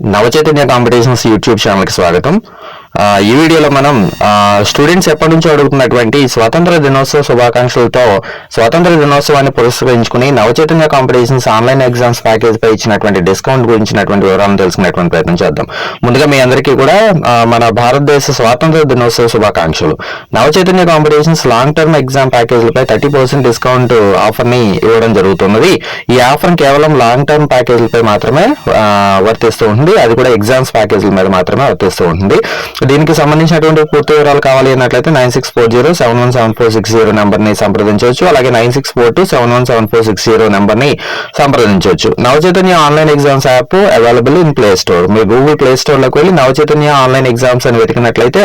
Navachaitanya competitions YouTube ఛానల్కి స్వాగతం. ఈ వీడియోలో మనం స్టూడెంట్స్ ఎప్పటి నుంచో అడుగుతున్నటువంటి స్వాతంత్ర దినోత్సవ శుభాకాంక్షలతో స్వాతంత్ర దినోత్సవాన్ని పురస్కరించుకుని Navachaitanya competitions online exams package పై ఇచ్చినటువంటి డిస్కౌంట్ గురించినటువంటి వివరాలను తెలుసుకునేటువంటి ప్రయత్నం చేద్దాం. ముందుగా మీ అందరికీ కూడా మన భారతదేశ స్వాతంత్ర దినోత్సవ శుభాకాంక్షలు. Navachaitanya competitions long term exam ప్యాకేజీలపై thirty percent discount ఆఫర్ని ఇవ్వడం జరుగుతున్నది. ఈ ఆఫర్ కేవలం లాంగ్ టర్మ్ ప్యాకేజీలపై మాత్రమే వర్తిస్తూ ఉంటుంది. అది కూడా ఎగ్జామ్స్ ప్యాకేజీల మీద మాత్రమే వర్తిస్తూ ఉంటుంది. దీనికి సంబంధించినటువంటి పూర్తి వివరాలు కావాలి అన్నట్లయితే nine six four zero seven one seven four six zero నెంబర్ని సంప్రదించవచ్చు. అలాగే nine six four two seven one seven four six zero నెంబర్ని సంప్రదించవచ్చు. Navachaitanya online exams app available in play store me Google play స్టోర్లోకి వెళ్ళి Navachaitanya online exams అని వెతికినట్లయితే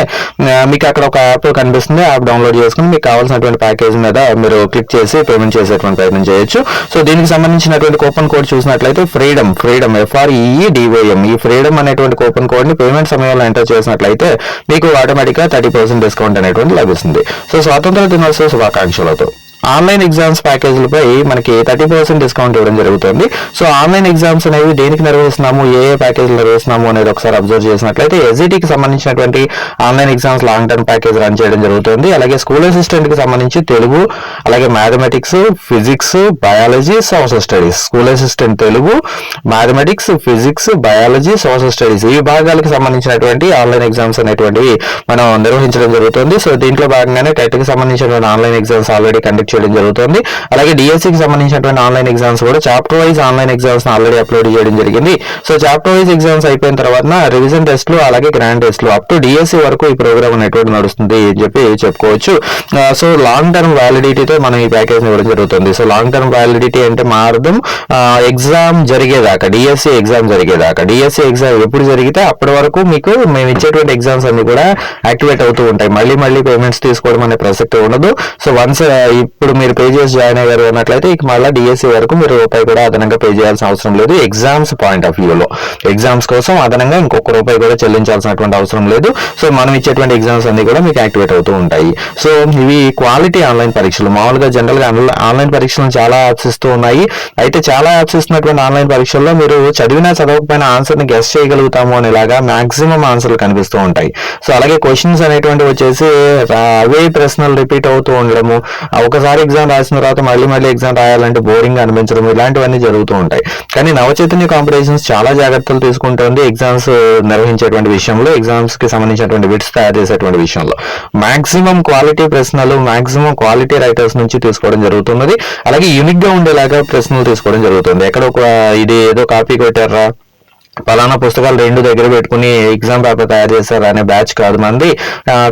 మీకు అక్కడ ఒక యాప్ కనిపిస్తుంది. యాప్ డౌన్లోడ్ చేసుకుని మీకు కావాల్సినటువంటి ప్యాకేజ్ మీద మీరు క్లిక్ చేసి పేమెంట్ చేసేటువంటి ప్రయత్నం చేయొచ్చు. సో దీనికి సంబంధించినటువంటి కూపన్ కోడ్ చూసినట్లయితే freedom freedom F R E D Y M ఈ ఫ్రీడమ్ అనేటువంటి కూపన్ కోడ్ని పేమెంట్ సమయంలో ఎంటర్ చేసినట్లయితే మీకు ఆటోమేటిక్గా థర్టీ పర్సెంట్ డిస్కౌంట్ అనేటువంటి లభిస్తుంది. సో స్వాతంత్ర దినోత్సవ శుభాకాంక్షలతో. ఆన్లైన్ ఎగ్జామ్స్ ప్యాకేజీలపై మనకి థర్టీ పర్సెంట్ డిస్కౌంట్ ఇవ్వడం జరుగుతుంది. సో ఆన్లైన్ ఎగ్జామ్స్ అనేవి దేనికి నిర్వహిస్తున్నాము? ఏ ఏ ప్యాకేజీలు నిర్వహిస్తున్నాము అనేది ఒకసారి అబ్జర్వ్ చేసినట్లయితే ఎస్జిటికి సంబంధించినటువంటి online exams long term package run చేయడం జరుగుతుంది. అలాగే స్కూల్ అసిస్టెంట్కి సంబంధించి తెలుగు అలాగే mathematics physics biology social studies school assistant Telugu mathematics physics biology social studies ఈ భాగాలకు సంబంధించినటువంటి ఆన్లైన్ ఎగ్జామ్స్ అనేటువంటివి మనం నిర్వహించడం జరుగుతుంది. సో దీంట్లో భాగంగానే టెట్కి సంబంధించినటువంటి ఆన్లైన్ ఎగ్జామ్స్ ఆల్రెడీ కండక్ట్ చేయడం జరుగుతుంది. అలాగే డిఎస్సికి సంబంధించినటువంటి ఆన్లైన్ ఎగ్జామ్స్ కూడా chapter wise online exams already upload చేయడం జరిగింది. సో చాప్టర్ వైజ్ ఎగ్జామ్స్ అయిపోయిన తర్వాత రివిజన్ టెస్ట్లు అలాగే గ్రాండ్ టెస్ట్లు అప్ టు డిఎస్సి వరకు ఈ ప్రోగ్రామ్ అనేటువంటి నడుస్తుంది అని చెప్పి చెప్పుకోవచ్చు. సో లాంగ్ టర్మ్ వ్యాలిడిటీతో మనం ఈ ప్యాకేజ్ ఇవ్వడం జరుగుతుంది. సో లాంగ్ టర్మ్ వ్యాలిడిటీ అంటే మా ఎగ్జామ్ జరిగేదాకా డిఎస్సి ఎగ్జామ్ జరిగేదాకా డిఎస్సి ఎగ్జామ్ ఎప్పుడు జరిగితే అప్పటి వరకు మీకు మేము ఇచ్చేటువంటి ఎగ్జామ్స్ అన్ని కూడా యాక్టివేట్ అవుతూ ఉంటాయి. మళ్ళీ మళ్ళీ పేమెంట్స్ తీసుకోవడం అనే ప్రసక్తి ఉండదు. సో వన్స్ ఇప్పుడు మీరు పే చేసి జాయిన్ అయ్యారు అన్నట్లయితే ఇక మళ్ళీ డిఎస్సి వరకు మీరు రూపాయి కూడా అదనంగా పే చేయాల్సిన అవసరం లేదు. ఎగ్జామ్స్ పాయింట్ ఆఫ్ వ్యూలో ఎగ్జామ్స్ కోసం అదనంగా ఇంకొక రూపాయి కూడా చెల్లించాల్సినటువంటి అవసరం లేదు. సో మనం ఇచ్చేటువంటి ఎగ్జామ్స్ అన్ని కూడా మీకు యాక్టివేట్ అవుతూ ఉంటాయి. సో ఇవి క్వాలిటీ ఆన్లైన్ పరీక్షలు. మామూలుగా జనరల్గా ఆన్లైన్ పరీక్షలు చాలా యాప్స్ ఇస్తూ ఉన్నాయి. అయితే చాలా యాప్స్ ఇస్తున్నటువంటి ఆన్లైన్ పరీక్షల్లో మీరు చదివినా చదవకపోయినా ఆన్సర్ని గెస్ట్ గెస్ చేయగలుగుతాము అనేలాగా మాక్సిమం ఆన్సర్లు కనిపిస్తూ ఉంటాయి. సో అలాగే క్వశ్చన్స్ అనేటువంటి వచ్చేసి అవే ప్రశ్నలు రిపీట్ అవుతూ ఉండడము ఒకసారి ఒకసారి ఎగ్జామ్ రాసిన తర్వాత మళ్ళీ మళ్ళీ ఎగ్జామ్ రాయాలంటే బోరింగ్ అనిపించడం ఇలాంటివన్నీ జరుగుతూ ఉంటాయి. కానీ నవచైతన్య కాంపిటీషన్స్ చాలా జాగ్రత్తలు తీసుకుంటుంది ఎగ్జామ్స్ నిర్వహించేటువంటి విషయంలో ఎగ్జామ్స్కి సంబంధించినటువంటి బిట్స్ తయారు చేసేటువంటి విషయంలో. మాక్సిమం క్వాలిటీ ప్రశ్నలు మాక్సిమం క్వాలిటీ రైటర్స్ నుంచి తీసుకోవడం జరుగుతున్నది. అలాగే యూనిక్గా ఉండేలాగా ప్రశ్నలు తీసుకోవడం జరుగుతుంది. ఎక్కడ ఒక ఇది ఏదో కాపీ కొట్టారా? పలానా పుస్తకాలు రెండు దగ్గర పెట్టుకుని ఎగ్జామ్ పేపర్ తయారు చేశారు అనే బ్యాచ్ కాదు మంది.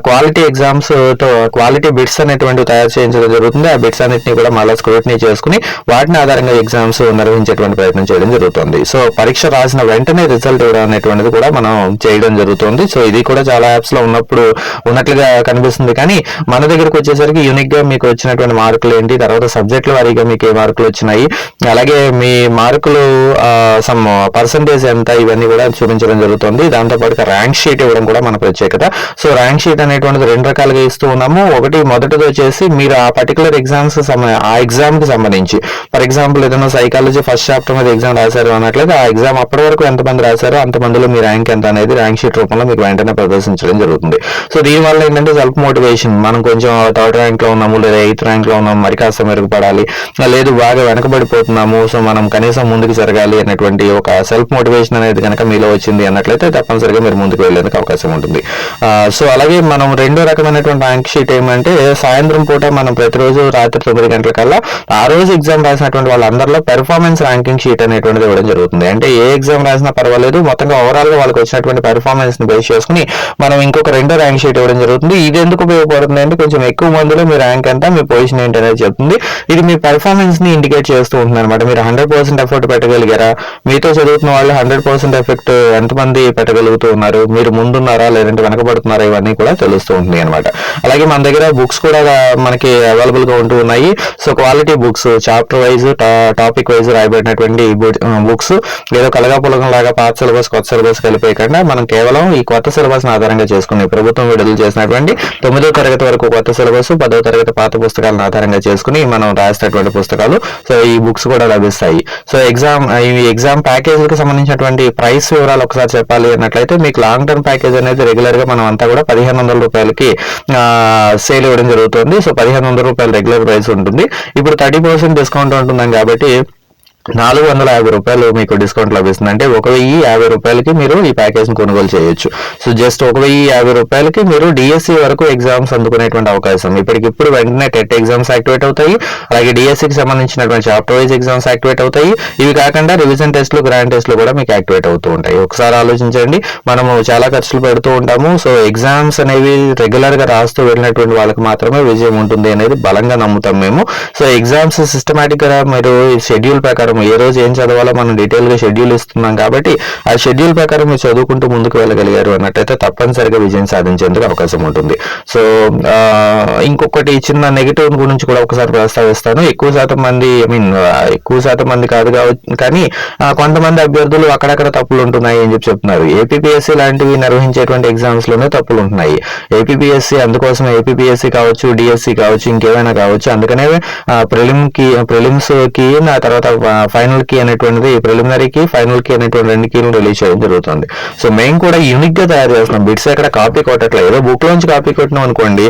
క్వాలిటీ ఎగ్జామ్స్తో క్వాలిటీ బిట్స్ అనేటువంటివి తయారు చేయించడం జరుగుతుంది. ఆ బిట్స్ అన్నింటినీ కూడా మళ్ళీ స్క్రూటినీ చేసుకుని వాటిని ఆధారంగా ఎగ్జామ్స్ నిర్వహించేటువంటి ప్రయత్నం చేయడం జరుగుతుంది. సో పరీక్ష రాసిన వెంటనే రిజల్ట్ ఇవ్వడం అనేటువంటిది కూడా మనం చేయడం జరుగుతుంది. సో ఇది కూడా చాలా యాప్స్లో ఉన్నప్పుడు ఉన్నట్లుగా కనిపిస్తుంది. కానీ మన దగ్గరకు వచ్చేసరికి యూనిక్గా మీకు వచ్చినటువంటి మార్కులు ఏంటి? తర్వాత సబ్జెక్టుల వారీగా మీకు ఏ మార్కులు వచ్చినాయి? అలాగే మీ మార్కులు సమ్ పర్సంటేజ్ ఎంత? ఇవన్నీ కూడా చూపించడం జరుగుతుంది. దాంతోపాటు ర్యాంక్ షీట్ ఇవ్వడం కూడా మన ప్రత్యేకత. సో ర్యాంక్ షీట్ అనేటువంటిది రెండు రకాలుగా ఇస్తూ ఉన్నాము. ఒకటి మొదటిది వచ్చేసి మీరు ఆ పర్టికులర్ ఎగ్జామ్స్ ఆ ఎగ్జామ్కి సంబంధించి. ఫర్ ఎగ్జాంపుల్ ఏదైనా సైకాలజీ ఫస్ట్ చాప్టర్ మీద ఎగ్జామ్ రాశారు అన్నట్లయితే ఆ ఎగ్జామ్ అప్పటి వరకు ఎంతమంది రాశారో అంతమందిలో మీ ర్యాంక్ ఎంత అనేది ర్యాంక్ షీట్ రూపంలో మీకు వెంటనే ప్రదర్శించడం జరుగుతుంది. సో దీనివల్ల ఏంటంటే సెల్ఫ్ మోటివేషన్ మనం కొంచెం థర్డ్ ర్యాంక్లో ఉన్నాము లేదా ఎయిత్ ర్యాంక్లో ఉన్నాము మరి కాస్త మెరుగుపడాలి. లేదు బాగా వెనకబడిపోతున్నాము. సో మనం కనీసం ముందుకు జరగాలి అనేటువంటి ఒక సెల్ఫ్ మోటివేషన్ అనేది కనుక మీలో వచ్చింది అన్నట్లయితే తప్పనిసరిగా మీరు ముందుకు వెళ్ళేందుకు అవకాశం ఉంటుంది. సో అలాగే మనం రెండో రకమైనటువంటి ర్యాంక్ షీట్ ఏమంటే సాయంత్రం పూట మనం ప్రతిరోజు రాత్రి తొమ్మిది గంటల కల్లా ఆ రోజు ఎగ్జామ్ రాసినటువంటి వాళ్ళందరిలో పెర్ఫార్మెన్స్ ర్యాంకింగ్ షీట్ అనేటువంటిది ఇవ్వడం జరుగుతుంది. అంటే ఏ ఎగ్జామ్ రాసినా పర్వాలేదు మొత్తంగా ఓవరాల్గా వాళ్ళకి వచ్చినటువంటి పెర్ఫార్మెన్స్ని బేస్ చేసుకుని మనం ఇంకొక రెండో ర్యాంక్ షీట్ ఇవ్వడం జరుగుతుంది. ఇది ఎందుకు ఉపయోగపడుతుంది అంటే కొంచెం ఎక్కువ మందిలో మీ ర్యాంక్ ఎంత మీ పొజిషన్ ఏంటి అనేది చెప్తుంది. ఇది మీ పెర్ఫార్మెన్స్ని ఇండికేట్ చేస్తూ ఉంటుంది అనమాట మీరు హండ్రెడ్ పర్సెంట్ ఎఫర్ట్ పెట్టగలిగారా? మీతో చదువుతున్న వాళ్ళు హండ్రెడ్ పర్సెంట్ ఎఫెక్ట్ ఎంతమంది పెట్టగలుగుతూ ఉన్నారు? మీరు ముందున్నారా? లేదంటే వెనకబడుతున్నారా? ఇవన్నీ కూడా తెలుస్తూ ఉంటుంది అనమాట అలాగే మన దగ్గర బుక్స్ కూడా మనకి అవైలబుల్గా ఉంటూ ఉన్నాయి. So quality books chapter wise topic wise రాయబడినటువంటి బుక్స్ ఏదో కలగాపులగం లాగా పాత సిలబస్ కొత్త సిలబస్ కలిపేయకుండా మనం కేవలం ఈ కొత్త సిలబస్ ఆధారంగా చేసుకుని ప్రభుత్వం విడుదల చేసినటువంటి తొమ్మిదో తరగతి వరకు కొత్త సిలబస్ పదో తరగతి పాత పుస్తకాలను ఆధారంగా చేసుకుని మనం రాసినటువంటి పుస్తకాలు సో ఈ బుక్స్ కూడా లభిస్తాయి. సో ఎగ్జామ్ ఈ ఎగ్జామ్ ప్యాకేజీలకు సంబంధించినటువంటి ఉన్నటువంటి ప్రైస్ వివరాలు ఒకసారి చెప్పాలి అన్నట్లయితే మీకు లాంగ్ టర్మ్ ప్యాకేజ్ అనేది రెగ్యులర్గా మనం అంతా కూడా పదిహేను వందల రూపాయలకి సేల్ ఇవ్వడం జరుగుతుంది. సో పదిహేను వందల రూపాయలు రెగ్యులర్ ప్రైస్ ఉంటుంది. ఇప్పుడు థర్టీ పర్సెంట్ డిస్కౌంట్ ఉంటుందని కాబట్టి నాలుగు వందల యాభై రూపాయలు మీకు డిస్కౌంట్ లభిస్తుంది. అంటే ఒక వెయ్యి యాభై రూపాయలకి మీరు ఈ ప్యాకేజ్ కొనుగోలు చేయొచ్చు. సో జస్ట్ ఒక వెయ్యి యాభై రూపాయలకి మీరు డిఎస్సి వరకు ఎగ్జామ్స్ అందుకునేటువంటి అవకాశం. ఇప్పటికిప్పుడు వెంటనే టెట్ ఎగ్జామ్స్ యాక్టివేట్ అవుతాయి. అలాగే డిఎస్సికి సంబంధించినటువంటి చాప్టర్ వైజ్ ఎగ్జామ్స్ యాక్టివేట్ అవుతాయి. ఇవి కాకుండా రివిజన్ టెస్ట్లు గ్రాండ్ టెస్ట్లు కూడా మీకు యాక్టివేట్ అవుతూ ఉంటాయి. ఒకసారి ఆలోచించండి. మనము చాలా ఖర్చులు పెడుతూ ఉంటాము. సో ఎగ్జామ్స్ అనేవి రెగ్యులర్గా రాస్తూ వెళ్ళినటువంటి వాళ్ళకి మాత్రమే విజయం ఉంటుంది అనేది బలంగా నమ్ముతాం మేము. సో ఎగ్జామ్స్ సిస్టమేటిక్గా మీరు షెడ్యూల్ ప్రకారం ఏ రోజు ఏం చదవాలో మనం డీటెయిల్గా షెడ్యూల్ ఇస్తున్నాం కాబట్టి ఆ షెడ్యూల్ ప్రకారం మీరు చదువుకుంటూ ముందుకు వెళ్ళగలిగారు అన్నట్టయితే తప్పనిసరిగా విజయం సాధించేందుకు అవకాశం ఉంటుంది. సో ఇంకొకటి చిన్న నెగిటివ్ గురించి కూడా ఒకసారి ప్రస్తావిస్తాను. ఎక్కువ శాతం మంది ఐ మీన్ ఎక్కువ శాతం మంది కాదు కానీ కొంతమంది అభ్యర్థులు అక్కడక్కడ తప్పులు ఉంటున్నాయి అని చెప్పి చెప్తున్నారు. ఏపీపీఎస్సీ లాంటివి నిర్వహించేటువంటి ఎగ్జామ్స్లోనే తప్పులు ఉంటున్నాయి. ఏపీపీఎస్సీ అందుకోసం ఏపీపీఎస్సీ కావచ్చు డిఎస్సి కావచ్చు ఇంకేమైనా కావచ్చు. అందుకనే ప్రిలిమ్కి ప్రిలిమ్స్కి ఆ తర్వాత ఫైనల్కి అనేటువంటిది ప్రిలిమినరీ కీ ఫైనల్కి అనేటువంటి రెండు కీలు రిలీజ్ చేయడం జరుగుతుంది. సో మేము కూడా యూనిక్గా తయారు చేస్తున్నాం బిట్స్ ఎక్కడ కాపీ కొట్టట్లేదు. ఏదో బుక్ లోంచి కాపీ కొట్టినాం అనుకోండి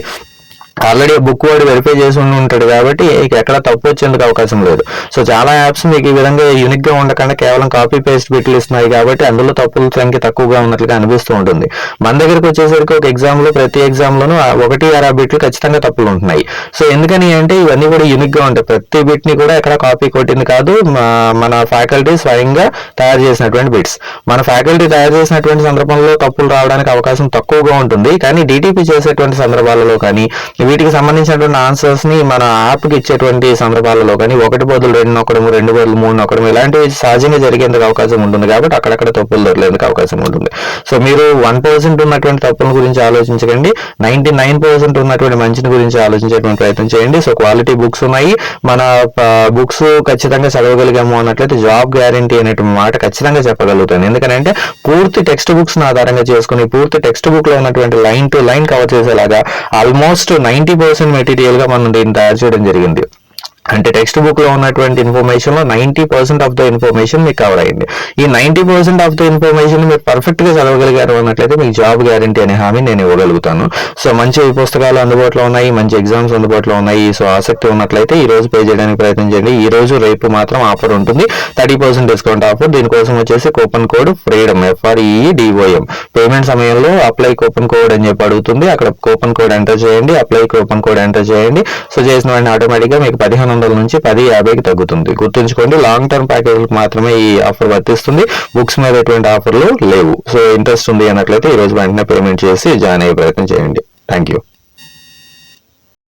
ఆల్రెడీ బుక్ వాడు వెరిఫై చేసి ఉండి ఉంటాడు కాబట్టి ఇక ఎక్కడ తప్పు వచ్చేందుకు అవకాశం లేదు. సో చాలా యాప్స్ మీకు ఈ విధంగా యూనిక్గా ఉండకుండా కేవలం కాపీ పేస్ట్ బిట్లు ఇస్తున్నాయి కాబట్టి అందులో తప్పుల సంఖ్య తక్కువగా ఉన్నట్లుగా అనిపిస్తూ ఉంటుంది. మన దగ్గరకు వచ్చేసరికి ఒక ఎగ్జామ్లో ప్రతి ఎగ్జామ్ లోనూ ఒకటి అర బిట్లు ఖచ్చితంగా తప్పులు ఉంటున్నాయి. సో ఎందుకని అంటే ఇవన్నీ కూడా యూనిక్గా ఉంటాయి. ప్రతి బిట్ని కూడా ఎక్కడ కాపీ కొట్టింది కాదు మన ఫ్యాకల్టీ స్వయంగా తయారు చేసినటువంటి బిట్స్ మన ఫ్యాకల్టీ తయారు చేసినటువంటి సందర్భంలో తప్పులు రావడానికి అవకాశం తక్కువగా ఉంటుంది. కానీ డిటిపి చేసేటువంటి సందర్భాలలో కానీ వీటికి సంబంధించినటువంటి ఆన్సర్స్ని మన యాప్కి ఇచ్చేటువంటి సందర్భాలలో కానీ ఒకటి బదులు రెండు నొక్కడం రెండు బదులు మూడు నొక్కడం ఇలాంటివి సహజంగా జరిగేందుకు అవకాశం ఉంటుంది కాబట్టి అక్కడక్కడ తప్పులు దొరలేందుకు అవకాశం ఉంటుంది. సో మీరు వన్ పర్సెంట్ ఉన్నటువంటి తప్పుల గురించి ఆలోచించకండి. నైన్టీ నైన్ పర్సెంట్ ఉన్నటువంటి మంచిని గురించి ఆలోచించేటువంటి ప్రయత్నం చేయండి. సో క్వాలిటీ బుక్స్ ఉన్నాయి. మన బుక్స్ ఖచ్చితంగా చదవగలిగాము అన్నట్లయితే జాబ్ గ్యారంటీ అనేటువంటి మాట ఖచ్చితంగా చెప్పగలుగుతాను. ఎందుకంటే పూర్తి టెక్స్ట్ బుక్స్ ఆధారంగా చేసుకుని పూర్తి టెక్స్ట్ బుక్లో ఉన్నటువంటి లైన్ టు లైన్ కవర్ చేసేలాగా ఆల్మోస్ట్ నైన్టీ పర్సెంట్ మెటీరియల్గా మనం దీన్ని తయారు చేయడం జరిగింది అంటే టెక్స్ట్ బుక్లో ఉన్నటువంటి ఇన్ఫర్మేషన్లో ninety percent of the information మీకు కవర్ అయింది ఈ ninety percent of the information మీరు పర్ఫెక్ట్గా చదవగలిగారు అన్నట్లయితే మీకు జాబ్ గ్యారంటీ అనే హామీ నేను ఇవ్వగలుగుతాను. సో మంచి పుస్తకాలు అందుబాటులో ఉన్నాయి మంచి ఎగ్జామ్స్ అందుబాటులో ఉన్నాయి సో ఆసక్తి ఉన్నట్లయితే ఈ రోజు పే చేయడానికి ప్రయత్నం చేయండి. ఈ రోజు రేపు మాత్రం ఆఫర్ ఉంటుంది. థర్టీ పర్సెంట్ డిస్కౌంట్ ఆఫర్ దీనికోసం వచ్చేసి coupon code freedom F R E E D O M payment సమయంలో అప్లై కూపన్ కోడ్ అని చెప్పి అడుగుతుంది. అక్కడ కూపన్ కోడ్ ఎంటర్ చేయండి. అప్లై కూపన్ కోడ్ ఎంటర్ చేయండి. సో చేసిన వెంటనే ఆటోమేటిక్గా మీకు పదిహేను వందల నుంచి పది యాభైకి తగ్గుతుంది. గుర్తుంచుకోండి లాంగ్ టర్మ్ ప్యాకేజీలకు మాత్రమే ఈ ఆఫర్ వర్తిస్తుంది. బుక్స్ మీద ఎటువంటి ఆఫర్లు లేవు. సో ఇంట్రెస్ట్ ఉంది అన్నట్లయితే ఈ రోజు వెంటనే పేమెంట్ చేసి జాయిన్ అయ్యే ప్రయత్నం చేయండి. Thank you